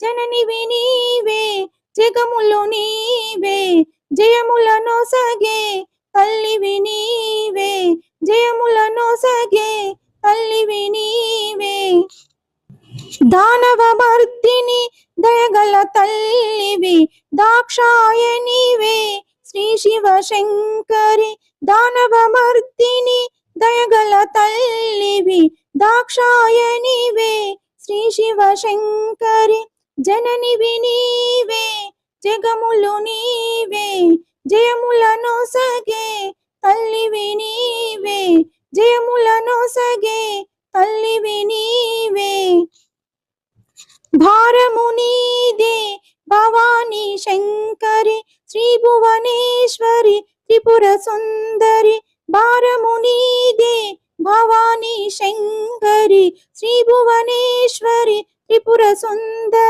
జననివి నీవే జగములు నీవే జయములను సగే తల్లివి నీవే జయములను సగే తల్లివి నీవే దానవ మర్దిని దయగల తల్లివి దాక్షాయనివే శ్రీ శివ శంకరి. దానవ మర్దిని దయగల తల్లివి దాక్షాయనివే శ్రీ శివ శంకరి. జననివి నీవే జగములు నీవే జయములను సగే తల్లివి నీవే జయములను సగే తల్లివి నీవే భారము నీదే భవానీ శంకరి శ్రీ భువనేశ్వరి త్రిపుర సుందరి. భారము నీదే భవానీ శంకరి శ్రీ భువనేశ్వరి త్రిపుర సుందరి.